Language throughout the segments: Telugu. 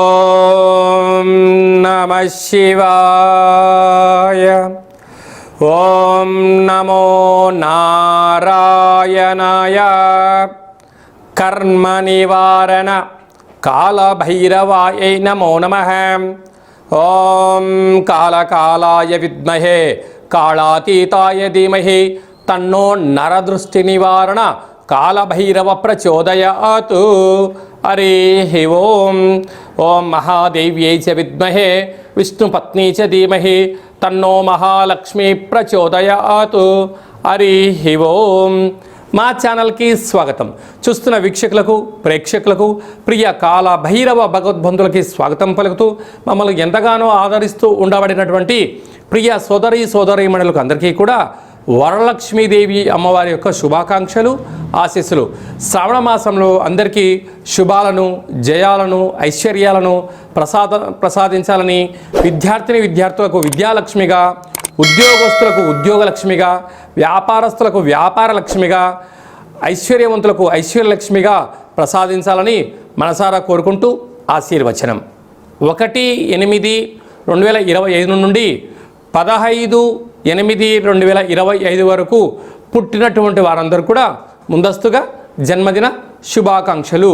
ఓం నమ శివాయ ఓం నమో నారాయణాయ కర్మ నివారణ కాళభైరవాయ నమో నమ. ఓం కాళకాళాయ విద్మహే కాళాతీతాయ ధీమహి తన్నో నరదృష్టి నివారణ కాలభైరవ ప్రచోదయాత్. హరి ఓం. ఓం మహాదేవ్యై చ విద్మహే. విష్ణుపత్ని చ ధీమహి. తన్నో మహాలక్ష్మి ప్రచోదయాత్. హరి ఓం. మా ఛానల్కి స్వాగతం. చూస్తున్న వీక్షకులకు ప్రేక్షకులకు ప్రియ కాల భైరవ భగవద్బంధులకి స్వాగతం పలుకుతూ మమ్మల్ని ఎంతగానో ఆదరిస్తూ ఉండబడినటువంటి ప్రియ సోదరి సోదరీమణులకు అందరికీ కూడా వరలక్ష్మీదేవి అమ్మవారి యొక్క శుభాకాంక్షలు ఆశీస్సులు. శ్రావణ మాసంలో అందరికీ శుభాలను జయాలను ఐశ్వర్యాలను ప్రసాద ప్రసాదించాలని విద్యార్థిని విద్యార్థులకు విద్యాలక్ష్మిగా ఉద్యోగస్తులకు ఉద్యోగలక్ష్మిగా వ్యాపారస్తులకు వ్యాపార లక్ష్మిగా ఐశ్వర్యవంతులకు ఐశ్వర్యలక్ష్మిగా ప్రసాదించాలని మనసారా కోరుకుంటూ ఆశీర్వచనం. ఒకటి ఎనిమిది రెండు వేల ఇరవై ఐదు నుండి పదహైదు ఎనిమిది రెండు వేల ఇరవై ఐదు వరకు పుట్టినటువంటి వారందరూ కూడా ముందస్తుగా జన్మదిన శుభాకాంక్షలు.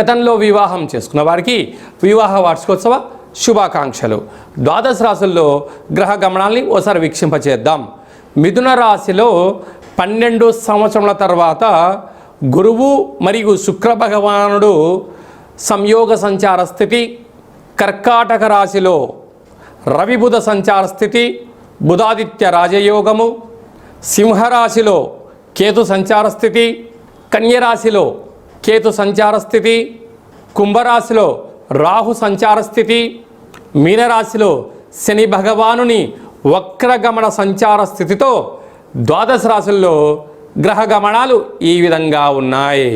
గతంలో వివాహం చేసుకున్న వారికి వివాహ వార్షికోత్సవ శుభాకాంక్షలు. ద్వాదశ రాశుల్లో గ్రహ గమనాల్ని ఓసారి వీక్షింపచేద్దాం. మిథున రాశిలో పన్నెండు సంవత్సరముల తర్వాత గురువు మరియు శుక్ర భగవానుడు సంయోగ సంచార స్థితి కర్కాటక రాశిలో రవిబుధ సంచార స్థితి బుధాదిత్య రాజయోగము సింహరాశిలో కేతు సంచార స్థితి కన్యరాశిలో కేతు సంచార స్థితి కుంభరాశిలో రాహు సంచార స్థితి మీనరాశిలో శని భగవానుని వక్రగమన సంచార స్థితితో ద్వాదశ రాశుల్లో గ్రహ గమనాలు ఈ విధంగా ఉన్నాయి.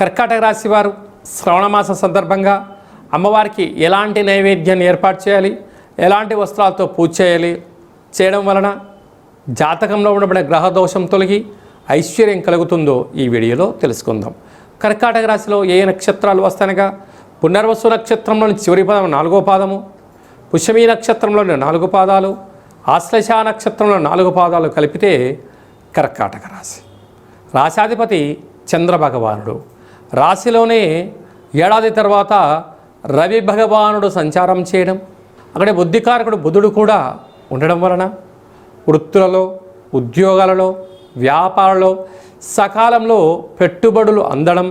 కర్కాటక రాశి వారు శ్రవణమాస సందర్భంగా అమ్మవారికి ఎలాంటి నైవేద్యాన్ని ఏర్పాటు చేయాలి? ఎలాంటి వస్త్రాలతో పూజ చేయాలి? చేయడం వలన జాతకంలో ఉండబడిన గ్రహ దోషం తొలగి ఐశ్వర్యం కలుగుతుందో ఈ వీడియోలో తెలుసుకుందాం. కర్కాటక రాశిలో ఏ నక్షత్రాలు వస్తానగా పునర్వసు నక్షత్రంలోని చివరి పాదం నాలుగో పాదము పుష్యమీ నక్షత్రంలోని నాలుగు పాదాలు ఆశ్లేష నక్షత్రంలో నాలుగు పాదాలు కలిపితే కర్కాటక రాశి. రాశాధిపతి చంద్రభగవానుడు రాశిలోనే ఏడాది తర్వాత రవి భగవానుడు సంచారం చేయడం అక్కడే బుద్ధికారకుడు బుధుడు కూడా ఉండడం వలన వృత్తులలో ఉద్యోగాలలో వ్యాపారాలలో సకాలంలో పెట్టుబడులు అందడం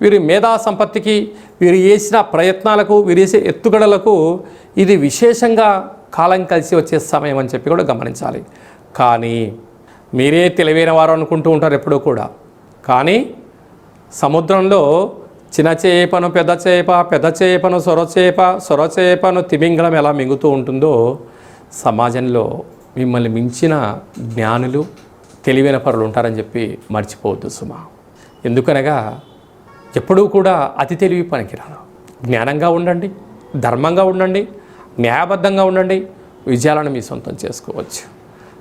వీరి మేధా సంపత్తికి వీరు చేసిన ప్రయత్నాలకు వీరు చేసే ఎత్తుగడలకు ఇది విశేషంగా కాలం కలిసి వచ్చే సమయం అని చెప్పి కూడా గమనించాలి. కానీ మీరే తెలివైన వారు అనుకుంటూ ఉంటారు ఎప్పుడూ కూడా. కానీ సముద్రంలో చిన్న చేపను పెద్ద చేప పెద్ద చేపను సొర చేప సొర చేపను తిమింగళం ఎలా మింగుతూ ఉంటుందో సమాజంలో మిమ్మల్ని మించిన జ్ఞానులు తెలివైన పరులు ఉంటారని చెప్పి మర్చిపోవద్దు సుమా. ఎందుకనగా ఎప్పుడూ కూడా అతి తెలివి పనికిరాను జ్ఞానంగా ఉండండి ధర్మంగా ఉండండి న్యాయబద్ధంగా ఉండండి విజయాలను మీ సొంతం చేసుకోవచ్చు.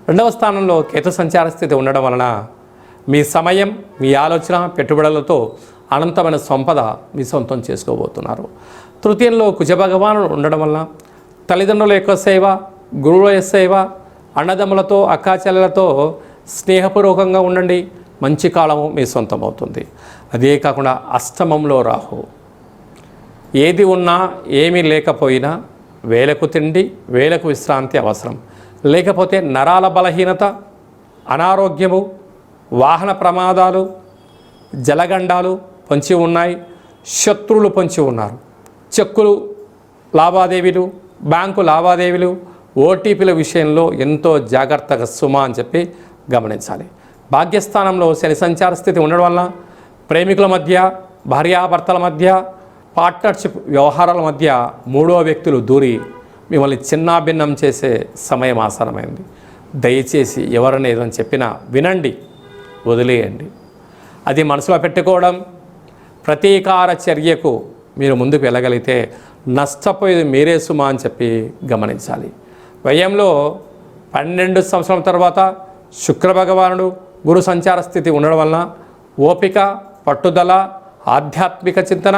రెండవ స్థానంలో కేతు సంచార స్థితి ఉండడం వలన మీ సమయం మీ ఆలోచన పెట్టుబడులతో అనంతమైన సంపద మీ సొంతం చేసుకోబోతున్నారు. తృతీయంలో కుజభగవానుడు ఉండడం వలన తల్లిదండ్రుల యొక్క సేవ గురువుల సేవ అన్నదమ్ములతో అక్కాచెల్లెలతో స్నేహపూర్వకంగా ఉండండి. మంచి కాలము మీ సొంతం అవుతుంది అదే కాకుండా అష్టమంలో రాహు. ఏది ఉన్నా ఏమీ లేకపోయినా వేలకు తిండి వేలకు విశ్రాంతి అవసరం. లేకపోతే నరాల బలహీనత అనారోగ్యము వాహన ప్రమాదాలు జలగండాలు పొంచి ఉన్నాయి. శత్రువులు పొంచి ఉన్నారు. చెక్కులు లావాదేవీలు బ్యాంకు లావాదేవీలు ఓటీపీల విషయంలో ఎంతో జాగ్రత్తగా సుమా అని చెప్పి గమనించాలి. భాగ్యస్థానంలో శని సంచార స్థితి ఉండడం వల్ల ప్రేమికుల మధ్య భార్యాభర్తల మధ్య పార్ట్నర్షిప్ వ్యవహారాల మధ్య మూడో వ్యక్తులు దూరి మిమ్మల్ని చిన్నాభిన్నం చేసే సమయం ఆసనమైంది దయచేసి ఎవరని ఏదని చెప్పినా వినండి వదిలేయండి. అది మనసులో పెట్టుకోవడం ప్రతీకార చర్యకు మీరు ముందుకు వెళ్ళగలిగితే నష్టపోయేది మీరే సుమా అని చెప్పి గమనించాలి. వ్యయంలో పన్నెండు సంవత్సరాల తర్వాత శుక్ర భగవానుడు గురు సంచార స్థితి ఉండడం వలన ఓపిక పట్టుదల ఆధ్యాత్మిక చింతన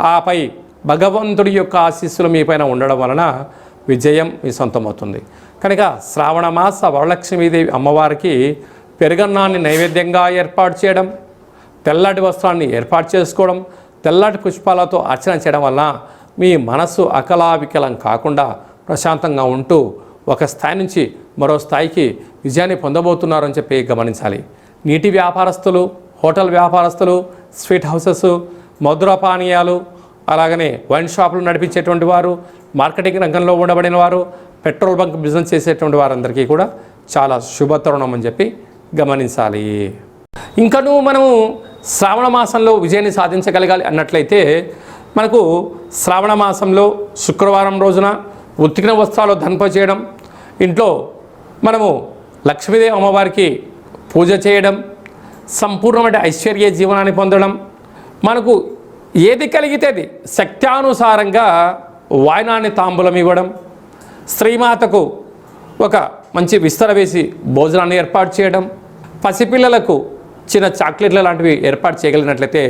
ఆపై భగవంతుడి యొక్క ఆశీస్సులు మీ పైన ఉండడం వలన విజయం మీ సొంతమవుతుంది. కనుక శ్రావణ మాస వరలక్ష్మీదేవి అమ్మవారికి పెరుగన్నాన్ని నైవేద్యంగా ఏర్పాటు చేయడం తెల్లటి వస్త్రాన్ని ఏర్పాటు చేసుకోవడం తెల్లటి పుష్పాలతో అర్చన చేయడం వలన మీ మనస్సు అకలావికలం కాకుండా ప్రశాంతంగా ఉంటూ ఒక స్థాయి నుంచి మరో స్థాయికి విజయాన్ని పొందబోతున్నారని చెప్పి గమనించాలి. నీటి వ్యాపారస్తులు హోటల్ వ్యాపారస్తులు స్వీట్ హౌసెస్ మధుర పానీయాలు అలాగనే వైన్ షాపులు నడిపించేటువంటి వారు మార్కెటింగ్ రంగంలో ఉండబడిన వారు పెట్రోల్ బంక్ బిజినెస్ చేసేటువంటి వారందరికీ కూడా చాలా శుభతరుణం అని చెప్పి గమనించాలి. ఇంకను మనము శ్రావణ మాసంలో విజయాన్ని సాధించగలగాలి అన్నట్లయితే మనకు శ్రావణ మాసంలో శుక్రవారం రోజున ఉతికిన వస్త్రాలు ధన్ప చేయడం ఇంట్లో మనము లక్ష్మీదేవి అమ్మవారికి పూజ చేయడం సంపూర్ణమైన ఐశ్వర్య జీవనాన్ని పొందడం మనకు ఏది కలిగితే అది శక్త్యానుసారంగా వాయనాన్ని తాంబూలం ఇవ్వడం శ్రీమాతకు ఒక మంచి విస్తర వేసి భోజనాన్ని ఏర్పాటు చేయడం పసిపిల్లలకు చిన్న చాక్లెట్ల లాంటివి ఏర్పాటు చేయగలిగినట్లయితే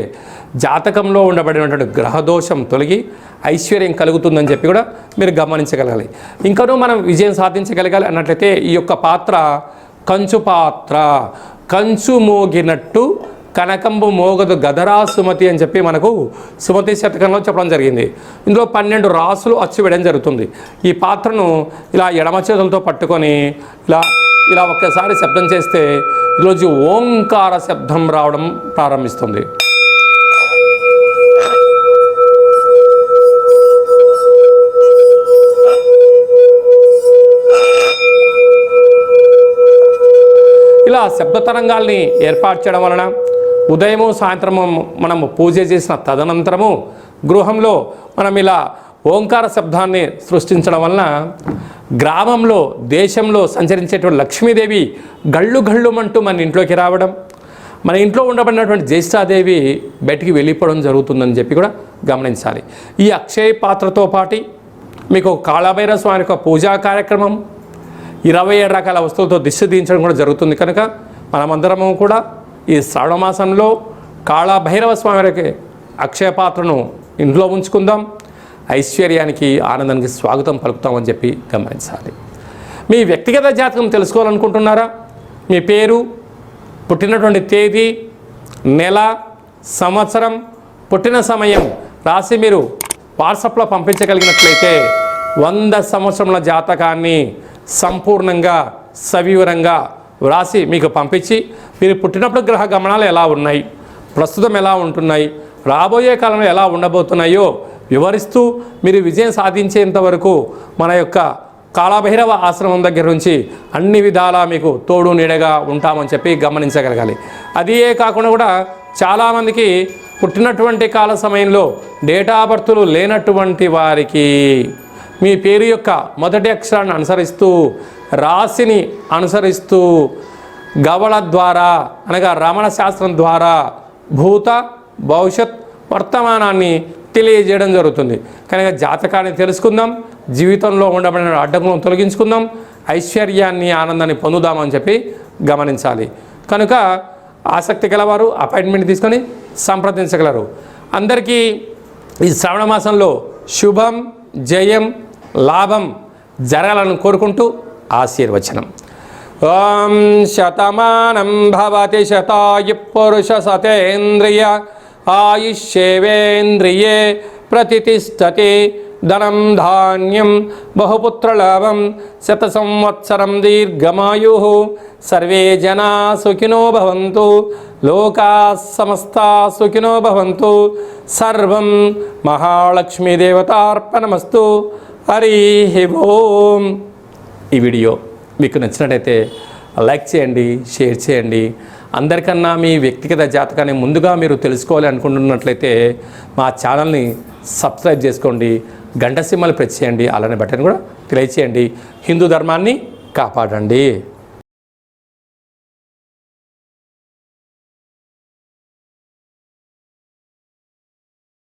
జాతకంలో ఉండబడినటువంటి గ్రహదోషం తొలగి ఐశ్వర్యం కలుగుతుందని చెప్పి కూడా మీరు గమనించగలగాలి. ఇంకనూ మనం విజయం సాధించగలగాలి అన్నట్లయితే ఈ యొక్క పాత్ర కంచు పాత్ర. కంచు మోగినట్టు కనకంబు మోగదు గదరా సుమతి అని చెప్పి మనకు సుమతి శతకంలో చెప్పడం జరిగింది. ఇందులో పన్నెండు రాసులు అచ్చు వేయడం జరుగుతుంది. ఈ పాత్రను ఇలా ఎడమ చేతులతో పట్టుకొని ఇలా ఇలా ఒక్కసారి శబ్దం చేస్తే ఈరోజు ఓంకార శబ్దం రావడం ప్రారంభిస్తుంది. ఇలా శబ్ద తరంగాల్ని ఏర్పాటు చేయడం వలన ఉదయము సాయంత్రము మనము పూజ చేసిన తదనంతరము గృహంలో మనం ఇలా ఓంకార శబ్దాన్ని సృష్టించడం వలన గ్రామంలో దేశంలో సంచరించేటువంటి లక్ష్మీదేవి గళ్ళు గళ్ళుమంటూ మన ఇంట్లోకి రావడం మన ఇంట్లో ఉండబడినటువంటి జ్యేష్ఠాదేవి బయటికి వెళ్ళిపోవడం జరుగుతుందని చెప్పి కూడా గమనించాలి. ఈ అక్షయ పాత్రతో పాటి మీకు కాళభైరవ స్వామి యొక్క పూజా కార్యక్రమం ఇరవై ఏడు రకాల వస్తువులతో దిష్టి దించడం కూడా జరుగుతుంది కనుక మనమందరము కూడా ఈ శ్రావణ మాసంలో కాళభైరవ స్వామి వారికి అక్షయ పాత్రను ఇంట్లో ఉంచుకుందాం. ఐశ్వర్యానికి ఆనందానికి స్వాగతం పలుకుతామని చెప్పి గమనించాలి. మీ వ్యక్తిగత జాతకం తెలుసుకోవాలనుకుంటున్నారా? మీ పేరు పుట్టినటువంటి తేదీ నెల సంవత్సరం పుట్టిన సమయం రాసి మీరు వాట్సాప్లో పంపించగలిగినట్లయితే వంద సంవత్సరముల జాతకాన్ని సంపూర్ణంగా సవివరంగా వ్రాసి మీకు పంపించి మీరు పుట్టినప్పుడు గ్రహ గమనాలు ఎలా ఉన్నాయి? ప్రస్తుతం ఎలా ఉంటున్నాయి? రాబోయే కాలంలో ఎలా ఉండబోతున్నాయో వివరిస్తూ మీరు విజయం సాధించేంత వరకు మన యొక్క కాళభైరవ ఆశ్రమం దగ్గర నుంచి అన్ని విధాలా మీకు తోడు నీడగా ఉంటామని చెప్పి గమనించగలగాలి. అదే కాకుండా కూడా చాలామందికి పుట్టినటువంటి కాల సమయంలో డేటా బర్తులు లేనటువంటి వారికి మీ పేరు యొక్క మొదటి అక్షరాన్ని అనుసరిస్తూ రాశిని అనుసరిస్తూ గవళ ద్వారా అనగా రమణ శాస్త్రం ద్వారా భూత భవిష్యత్ వర్తమానాన్ని తెలియజేయడం జరుగుతుంది. కనుక జాతకాన్ని తెలుసుకుందాం జీవితంలో ఉండబడిన అడ్డంకులను తొలగించుకుందాం ఐశ్వర్యాన్ని ఆనందాన్ని పొందుదామని చెప్పి గమనించాలి. కనుక ఆసక్తి గలవారు అపాయింట్మెంట్ తీసుకొని సంప్రదించగలరు. అందరికీ ఈ శ్రావణ మాసంలో శుభం జయం లాభం జరగాలని కోరుకుంటూ ఆశీర్వచనం. ఓం శతమానం భవతి శతాయు పురుష సతేంద్రియ ఆయుష్యేవేంద్రియే ప్రతిష్టతి. ధనం ధాన్యం బహుపుత్రలాభం. శత సంవత్సరం దీర్ఘమాయు. సర్వే జనా సుఖినో భవంతు. లోకా సమస్తా సుఖినో భవంతు. సర్వం మహాలక్ష్మీదేవతార్పణమస్తు. హరి ఓం. ఈ వీడియో మీకు నచ్చినట్టయితే లైక్ చేయండి షేర్ చేయండి. అందరికన్నా మీ వ్యక్తిగత జాతకాన్ని ముందుగా మీరు తెలుసుకోవాలి అనుకుంటున్నట్లయితే మా ఛానల్ని సబ్స్క్రైబ్ చేసుకోండి గంట సింహలు ప్రెస్ చేయండి అలానే బటన్ కూడా తెలియచేయండి. హిందూ ధర్మాన్ని కాపాడండి.